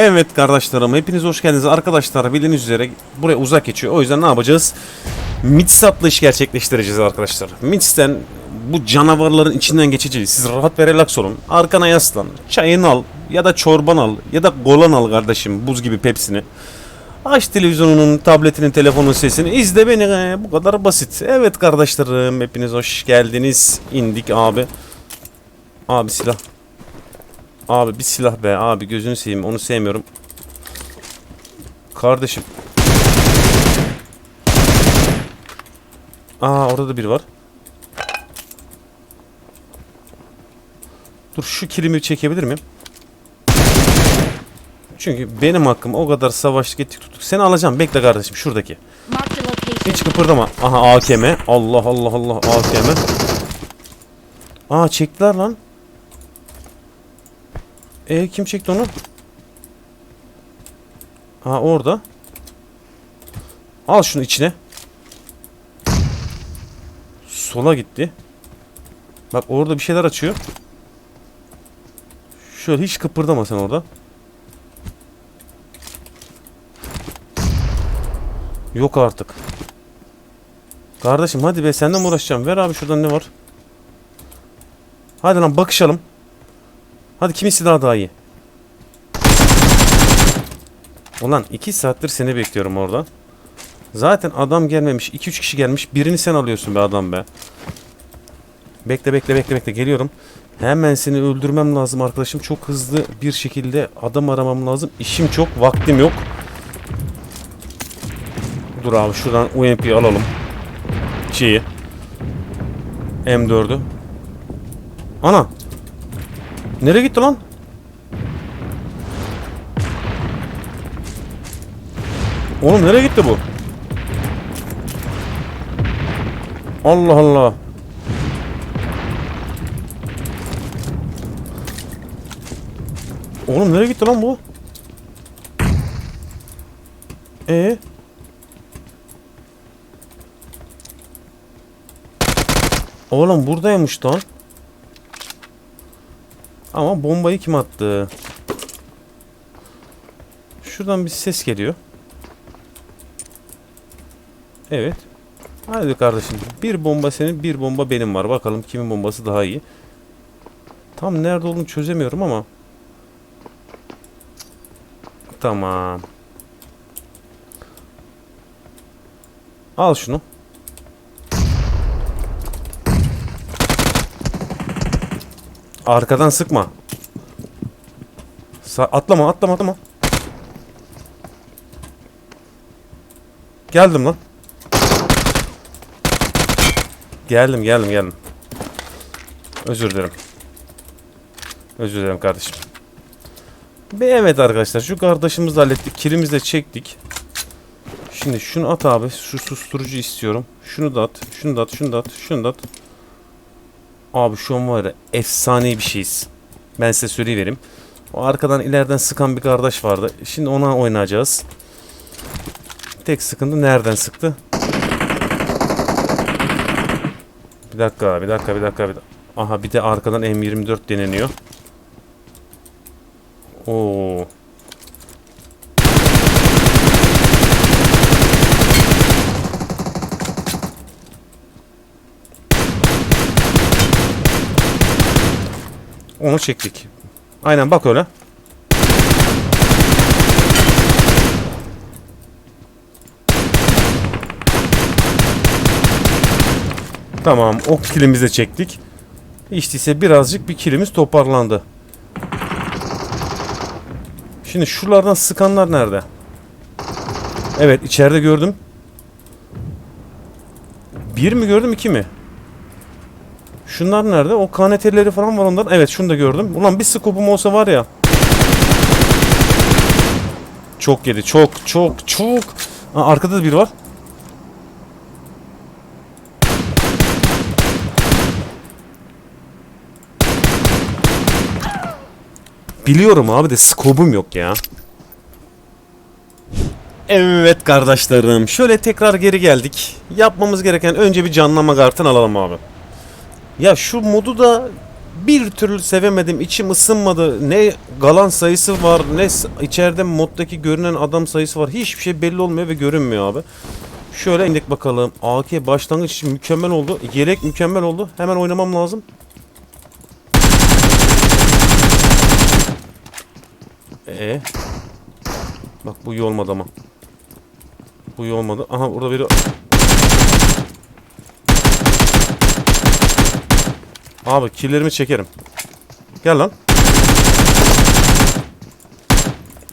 Evet kardeşlerim hepiniz hoş geldiniz. Arkadaşlar bildiğiniz üzere buraya uzak geçiyor. O yüzden ne yapacağız? Mits iş gerçekleştireceğiz arkadaşlar. Mits'ten bu canavarların içinden geçeceğiz. Siz rahat ve relax olun. Arkana yaslan. Çayını al ya da çorban al ya da kolan al kardeşim buz gibi pepsini. Aç televizyonunun, tabletinin, telefonun sesini izle beni. Bu kadar basit. Evet kardeşlerim hepiniz hoş geldiniz. İndik abi. Abi silah. Abi bir silah be abi gözünü seveyim onu sevmiyorum. Kardeşim. Aa orada da biri var. Dur şu kilimi çekebilir miyim? Çünkü benim hakkım o kadar savaştık ettik tuttuk. Seni alacağım bekle kardeşim şuradaki. Hiç kıpırdama. Aha AKM. Allah Allah Allah AKM. Aa çektiler lan. E kim çekti onu? Ha orada. Al şunu içine. Sola gitti. Bak orada bir şeyler açıyor. Şöyle hiç kıpırdama sen orada. Yok artık. Kardeşim hadi be senden mi uğraşacağım? Ver abi şuradan ne var? Hadi lan bakışalım. Hadi kimin silahı daha iyi? Ulan 2 saattir seni bekliyorum orada. Zaten adam gelmemiş. 2-3 kişi gelmiş. Birini sen alıyorsun be adam be. Bekle bekle bekle bekle geliyorum. Hemen seni öldürmem lazım arkadaşım. Çok hızlı bir şekilde adam aramam lazım. İşim çok, vaktim yok. Dur abi şuradan UMP'yi alalım. Şeyi. M4'ü. Ana. Nereye gitti lan? Oğlum nereye gitti bu? Allah Allah. Oğlum nereye gitti lan bu? Ee? Oğlum buradaymış lan. Ama bombayı kim attı? Şuradan bir ses geliyor. Evet. Hadi kardeşim. Bir bomba senin, bir bomba benim var. Bakalım kimin bombası daha iyi. Tam nerede olduğunu çözemiyorum ama. Tamam. Al şunu. Arkadan sıkma. Sa atlama atlama atlama. Geldim lan. Geldim geldim geldim. Özür dilerim. Özür dilerim kardeşim. Ve evet arkadaşlar şu kardeşimizi de hallettik. Kilimizi de çektik. Şimdi şunu at abi. Şu susturucu istiyorum. Şunu da at. Şunu da at. Şunu da at. Şunu da at. Abi şu an var ya efsane bir şeyiz. Ben size söyleyivereyim. O arkadan ileriden sıkan bir kardeş vardı. Şimdi ona oynayacağız. Tek sıkıntı nereden sıktı? Bir dakika, bir dakika, bir dakika, bir dakika. Aha bir de arkadan M24 deneniyor. Oo. Onu çektik. Aynen bak öyle. Tamam o kilimizi de çektik. İşte ise birazcık bir kilimiz toparlandı. Şimdi şuralardan sıkanlar nerede? Evet içeride gördüm. Bir mi gördüm iki mi? Şunlar nerede? O kaneteleri falan var onların. Evet şunu da gördüm. Ulan bir skopum olsa var ya. Çok yedi. Çok çok çok. Aa, arkada da biri var. Biliyorum abi de skopum yok ya. Evet kardeşlerim. Şöyle tekrar geri geldik. Yapmamız gereken önce bir canlama kartını alalım abi. Ya şu modu da bir türlü sevemedim. içim ısınmadı. Ne galan sayısı var ne içeride moddaki görünen adam sayısı var. Hiçbir şey belli olmuyor ve görünmüyor abi. Şöyle indik bakalım. AK başlangıç için mükemmel oldu. Yelek mükemmel oldu. Hemen oynamam lazım. Ee. Bak bu iyi olmadı ama. Bu iyi olmadı. Aha burada biri Abi killerimi çekerim. Gel lan.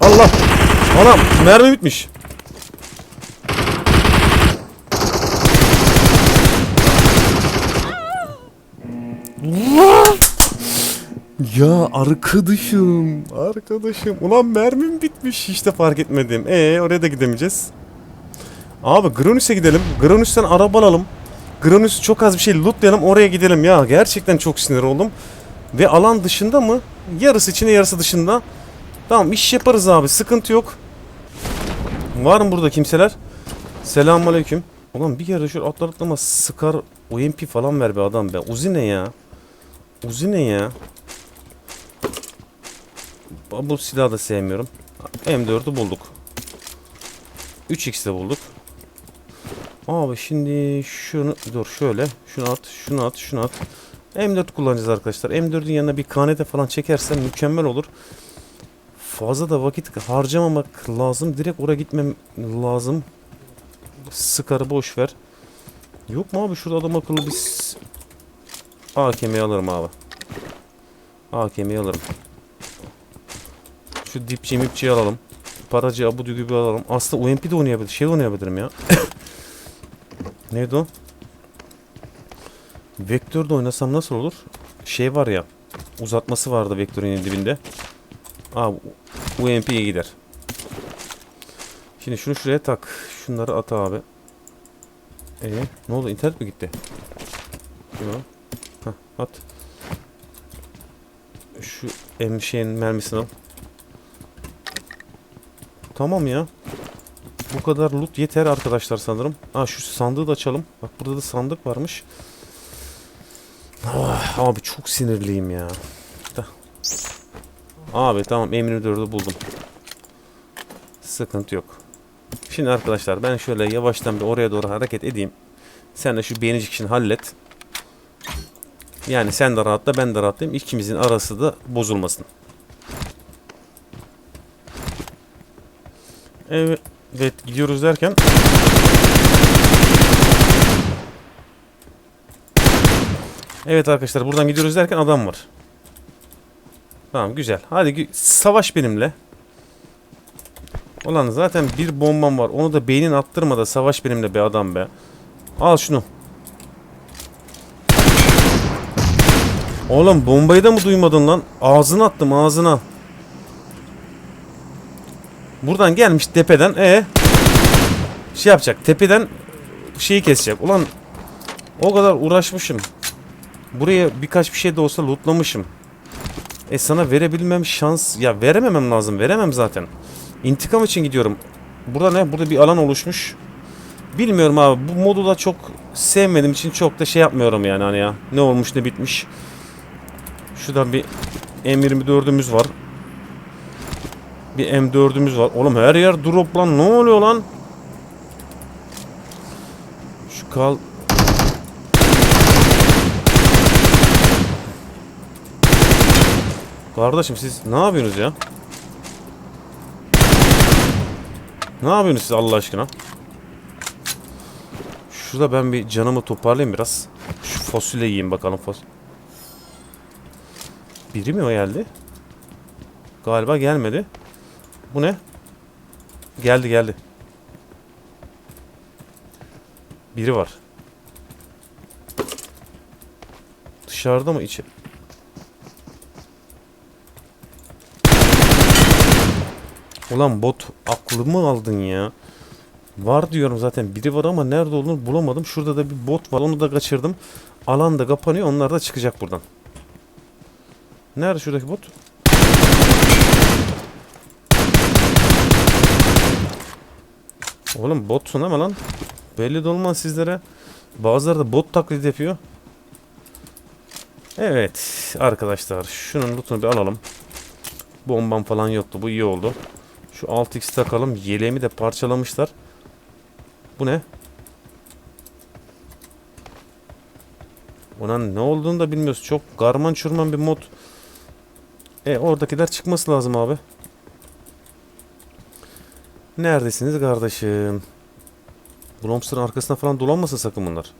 Allah. Anam mermi bitmiş. Ya arkadaşım, arkadaşım. Ulan mermim bitmiş hiç de fark etmedim. Ee oraya da gidemeyeceğiz. Abi Granus'e gidelim. Granus'tan araba alalım. Granus çok az bir şey lootlayalım oraya gidelim ya. Gerçekten çok sinir oldum. Ve alan dışında mı? Yarısı içinde yarısı dışında. Tamam iş yaparız abi sıkıntı yok. Var mı burada kimseler? Selamünaleyküm. Ulan bir yerde şöyle atlar atlama sıkar UMP falan ver be adam be. Uzi ne ya? Uzi ne ya? Bu silahı da sevmiyorum. M4'ü bulduk. 3x'de bulduk. Abi şimdi şunu dur şöyle şunu at şunu at şunu at. M4 kullanacağız arkadaşlar. M4'ün yanına bir kanete falan çekersen mükemmel olur. Fazla da vakit harcamamak lazım. Direkt oraya gitmem lazım. Sıkarı boş ver. Yok mu abi şurada adam akıllı bir s- AKM'yi alırım abi. AKM'yi alırım. Şu dipçi mipçiyi alalım. Paracı abudu gibi alalım. Aslında UMP de oynayabilir. Şey oynayabilirim ya. Neydi o? Vektörde oynasam nasıl olur? Şey var ya. Uzatması vardı vektörün dibinde. Aa UMP'ye gider. Şimdi şunu şuraya tak. Şunları at abi. Ee, ne oldu? İnternet mi gitti? Yok. Hah, at. Şu M şeyin mermisini al. Tamam ya. Bu kadar loot yeter arkadaşlar sanırım. Aa şu sandığı da açalım. Bak burada da sandık varmış. Ah, abi çok sinirliyim ya. Abi tamam M24'ü buldum. Sıkıntı yok. Şimdi arkadaşlar ben şöyle yavaştan bir oraya doğru hareket edeyim. Sen de şu beğenicik işini hallet. Yani sen de rahatla ben de rahatlayayım. İkimizin arası da bozulmasın. Evet, evet gidiyoruz derken Evet arkadaşlar buradan gidiyoruz derken adam var. Tamam güzel. Hadi savaş benimle. Ulan zaten bir bombam var. Onu da beynin attırma da savaş benimle be adam be. Al şunu. Oğlum bombayı da mı duymadın lan? Ağzına attım ağzına. Buradan gelmiş tepeden e şey yapacak. Tepeden şeyi kesecek. Ulan o kadar uğraşmışım. Buraya birkaç bir şey de olsa lootlamışım. E sana verebilmem şans ya verememem lazım. Veremem zaten. İntikam için gidiyorum. Burada ne? Burada bir alan oluşmuş. Bilmiyorum abi. Bu modu da çok sevmediğim için çok da şey yapmıyorum yani hani ya. Ne olmuş ne bitmiş. Şuradan bir M24'ümüz var. Bir M4'ümüz var. Oğlum her yer drop lan. Ne oluyor lan? Şu kal... Kardeşim siz ne yapıyorsunuz ya? Ne yapıyorsunuz siz Allah aşkına? Şurada ben bir canımı toparlayayım biraz. Şu fasulye yiyeyim bakalım fas. Biri mi o geldi? Galiba gelmedi. Bu ne? Geldi geldi. Biri var. Dışarıda mı içi? Ulan bot aklımı aldın ya. Var diyorum zaten biri var ama nerede olduğunu bulamadım. Şurada da bir bot var onu da kaçırdım. Alan da kapanıyor onlar da çıkacak buradan. Nerede şuradaki bot? Oğlum botsun ama lan. Belli de olmaz sizlere. Bazıları da bot taklit yapıyor. Evet arkadaşlar şunun lootunu bir alalım. Bombam falan yoktu. Bu iyi oldu. Şu 6x takalım. Yeleğimi de parçalamışlar. Bu ne? Ulan ne olduğunu da bilmiyoruz. Çok garman çurman bir mod. E oradakiler çıkması lazım abi. Neredesiniz kardeşim? Blomster'ın arkasına falan dolanmasın sakın bunlar.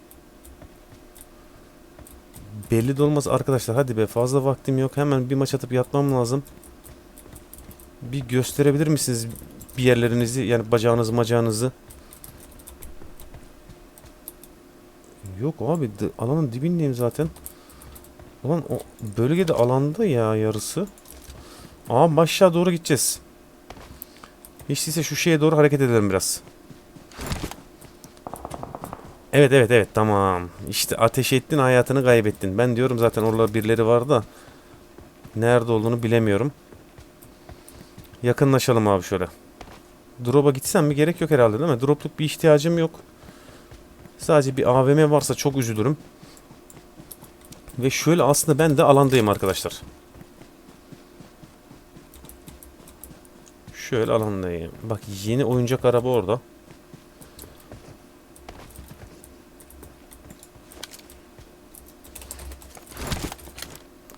Belli de olmaz arkadaşlar. Hadi be fazla vaktim yok. Hemen bir maç atıp yatmam lazım. Bir gösterebilir misiniz bir yerlerinizi yani bacağınızı macağınızı? Yok abi alanın dibindeyim zaten. Ulan o bölgede alanda ya yarısı. Aa aşağı doğru gideceğiz. Hiç değilse şu şeye doğru hareket edelim biraz. Evet evet evet tamam. İşte ateş ettin hayatını kaybettin. Ben diyorum zaten orada birileri var da. Nerede olduğunu bilemiyorum. Yakınlaşalım abi şöyle. Drop'a gitsem bir gerek yok herhalde değil mi? Drop'luk bir ihtiyacım yok. Sadece bir AVM varsa çok üzülürüm. Ve şöyle aslında ben de alandayım arkadaşlar. Şöyle alandayım. Bak yeni oyuncak araba orada.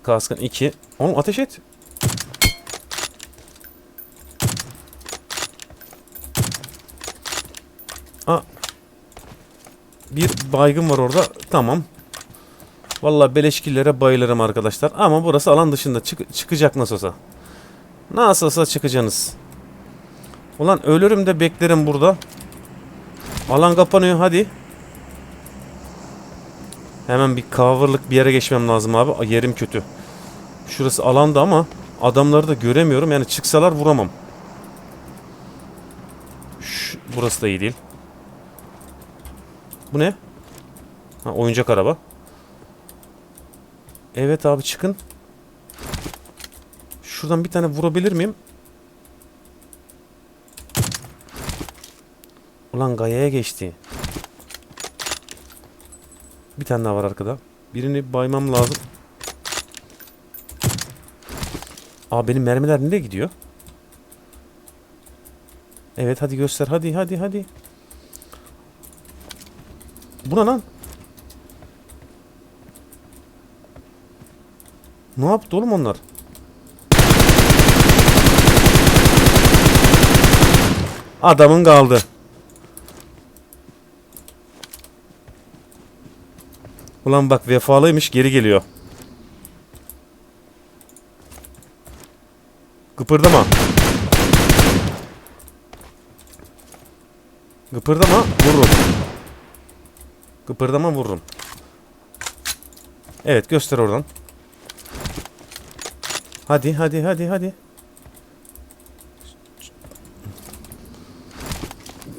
Kaskın 2. Oğlum ateş et. Aa. Bir baygın var orada. Tamam. Vallahi beleşkillere bayılırım arkadaşlar. Ama burası alan dışında. Çık çıkacak nasıl olsa. Nasıl olsa çıkacaksınız. Ulan ölürüm de beklerim burada. Alan kapanıyor hadi. Hemen bir coverlık bir yere geçmem lazım abi. Yerim kötü. Şurası alanda ama adamları da göremiyorum. Yani çıksalar vuramam. Şu, burası da iyi değil. Bu ne? Ha, oyuncak araba. Evet abi çıkın. Şuradan bir tane vurabilir miyim? Ulan Gaya'ya geçti. Bir tane daha var arkada. Birini baymam lazım. Aa benim mermiler nereye gidiyor? Evet hadi göster hadi hadi hadi. Bu ne lan? Ne yaptı oğlum onlar? Adamın kaldı. Ulan bak vefalıymış geri geliyor. Gıpırdama. Gıpırdama vururum. Gıpırdama vururum. Evet göster oradan. Hadi hadi hadi hadi.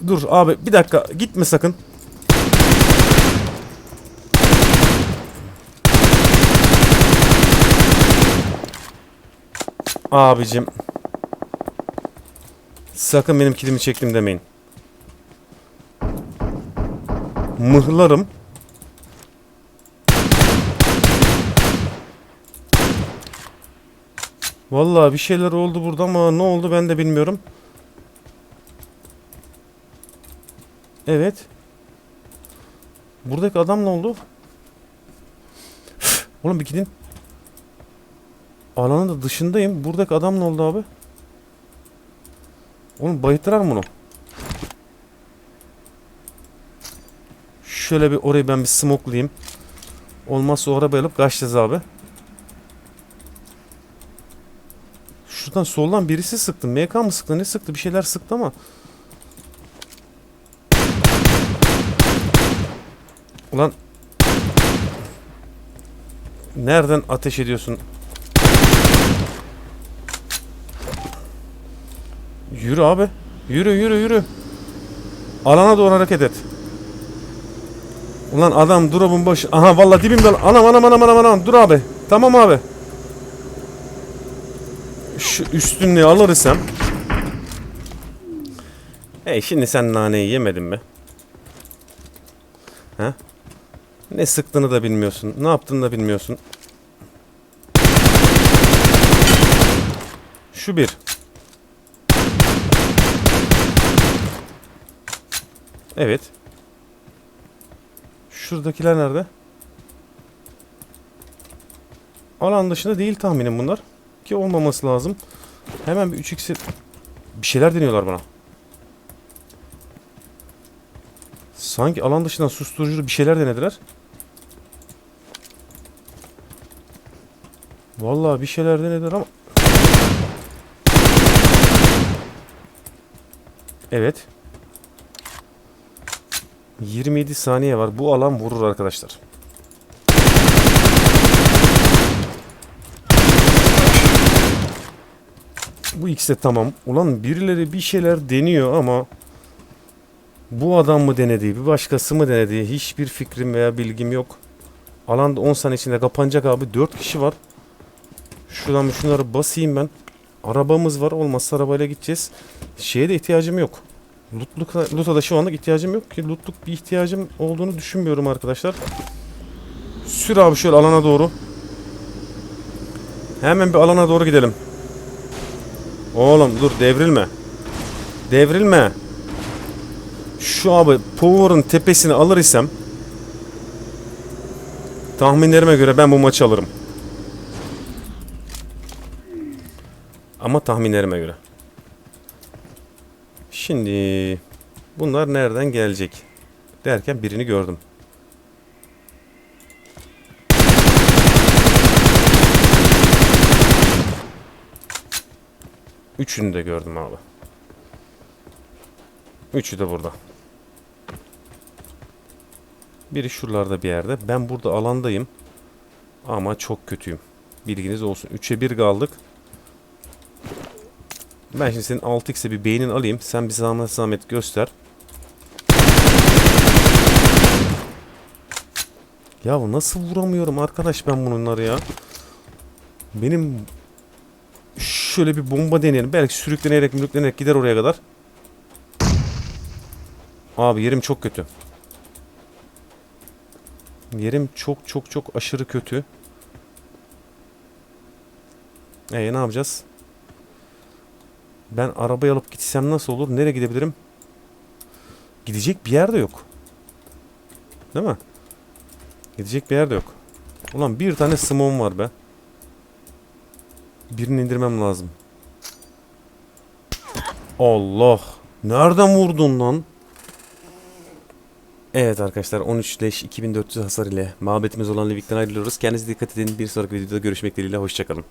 Dur abi bir dakika gitme sakın. Abicim. Sakın benim kilimi çektim demeyin. Mıhlarım. Vallahi bir şeyler oldu burada ama ne oldu ben de bilmiyorum. Evet. Buradaki adam ne oldu? Oğlum bir gidin. Alanın da dışındayım. Buradaki adam ne oldu abi? Oğlum bayılttılar mı bunu? Şöyle bir orayı ben bir smoklayayım. Olmazsa o arabayı alıp kaçacağız abi. Şuradan soldan birisi sıktı. MK mı sıktı ne sıktı bir şeyler sıktı ama. Ulan. Nereden ateş ediyorsun? Yürü abi. Yürü yürü yürü. Alana doğru hareket et. Ulan adam drop'un başı. Aha valla dibimde. Anam anam anam anam anam. Dur abi. Tamam abi. Şu üstünlüğü alır isem. E şimdi sen naneyi yemedin mi? Ha? Ne sıktığını da bilmiyorsun. Ne yaptığını da bilmiyorsun. Şu bir. Evet. Şuradakiler nerede? Alan dışında değil tahminim bunlar. Ki olmaması lazım. Hemen bir 3x'i bir şeyler deniyorlar bana. Sanki alan dışından susturucu bir şeyler denediler. Vallahi bir şeyler denediler ama Evet. 27 saniye var. Bu alan vurur arkadaşlar. Bu ikisi de tamam. Ulan birileri bir şeyler deniyor ama bu adam mı denedi, bir başkası mı denedi hiçbir fikrim veya bilgim yok. Alanda 10 saniye içinde kapanacak abi. 4 kişi var. Şuradan şunları basayım ben. Arabamız var. Olmazsa arabayla gideceğiz. Şeye de ihtiyacım yok. Lootluk, loot'a da şu anlık ihtiyacım yok ki. Lootluk bir ihtiyacım olduğunu düşünmüyorum arkadaşlar. Sür abi şöyle alana doğru. Hemen bir alana doğru gidelim. Oğlum dur devrilme. Devrilme. Şu abi Power'ın tepesini alır isem tahminlerime göre ben bu maçı alırım. Ama tahminlerime göre. Şimdi bunlar nereden gelecek? Derken birini gördüm. Üçünü de gördüm abi. Üçü de burada. Biri şuralarda bir yerde. Ben burada alandayım. Ama çok kötüyüm. Bilginiz olsun. 3'e 1 kaldık. Ben şimdi senin 6x'e bir beynin alayım. Sen bir zahmet zahmet göster. Ya nasıl vuramıyorum arkadaş ben bunları ya. Benim şöyle bir bomba deneyelim. Belki sürüklenerek mürüklenerek gider oraya kadar. Abi yerim çok kötü. Yerim çok çok çok aşırı kötü. Ee ne yapacağız? Ben arabayı alıp gitsem nasıl olur? Nereye gidebilirim? Gidecek bir yer de yok. Değil mi? Gidecek bir yer de yok. Ulan bir tane smon var be. Birini indirmem lazım. Allah. Nereden vurdun lan? Evet arkadaşlar 13 leş 2400 hasar ile mabetimiz olan Livik'ten ayrılıyoruz. Kendinize dikkat edin. Bir sonraki videoda görüşmek dileğiyle. Hoşçakalın.